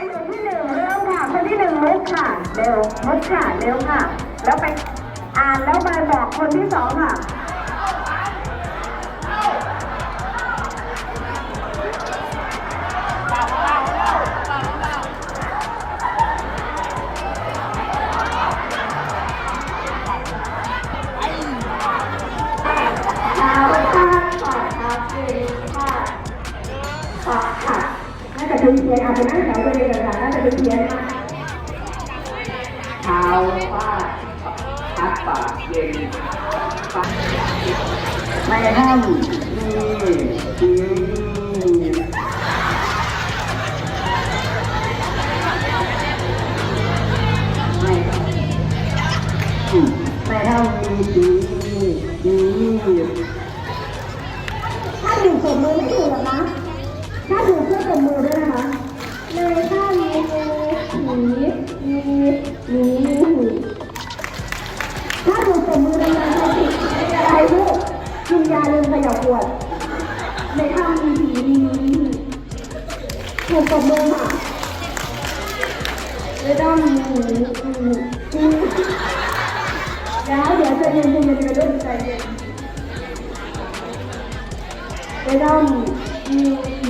อยู่ที่หนึ่งเริ่มค่ะคนที่หนึ่งมุกค่ะ เร็วมุกค่ะ เร็วค่ะ แล้วไปอ่านแล้วมาบอกคนที่สองค่ะ น่าจะเป็นเพียนอาจจะนั่งแถวตัวเองกันน่าจะเป็นเพียนมากเท้าฟาดพัดปากเย็นปักในห้องนี่ที่ไม่อืมในห้องมีดีดีถ้าอยู่กับมือไม่ถูกหรอกนะถ้าอยู่เพื่อกับมือด้วยนะคะ นยาลืมขยับปวดในถ้ามีผีมีมีถูกกับมือค่ะไม่ต้องมีหูมีมีแล้วเดี๋ยวจะเย็นจะเย็นจะเริ่มใจเย็นไม่ต้องมีผี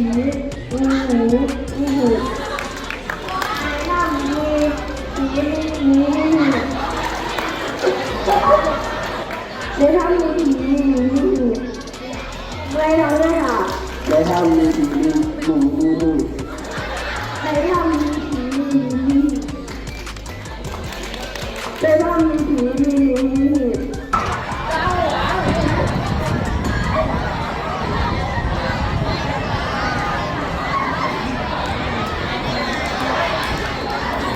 มีหูมีหูไม่ต้องมีผีมีหูไม่ต้องมีผีมีหู ไม่ต้องเลยค่ะในห้องมีดีดีดีดีดีไม่ต้องมีผีมีหูไม่ต้องมีผีมีหู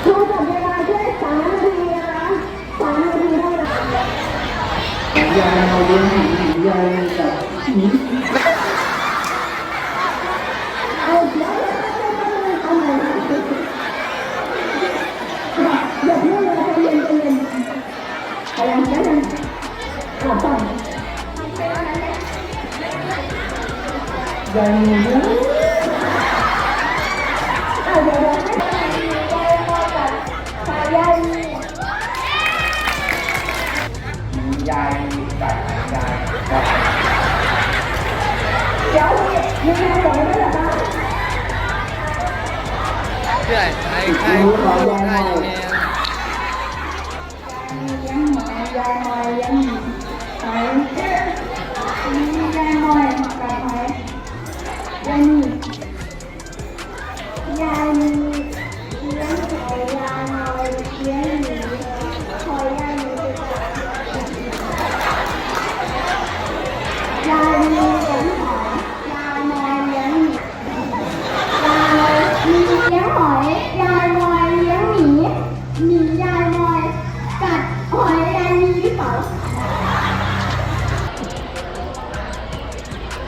ครูจับเวลาช่วยสามนาทีนะคะสามนาทีเท่านั้นยายเอาเลี้ยงหมียายกับห ยายมีเยอะอาเดี๋ยวเดี๋ยวให้ใจพอกันพยายามยายกับยายกับเดี๋ยวมีใครบอกไม่ได้หรอคะเรื่อยใครใค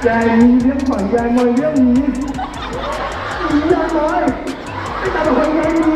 ยายมีเรื่องของยายมอยเรื่องนี้ยายมอยไม่ต่างกับคนยายมี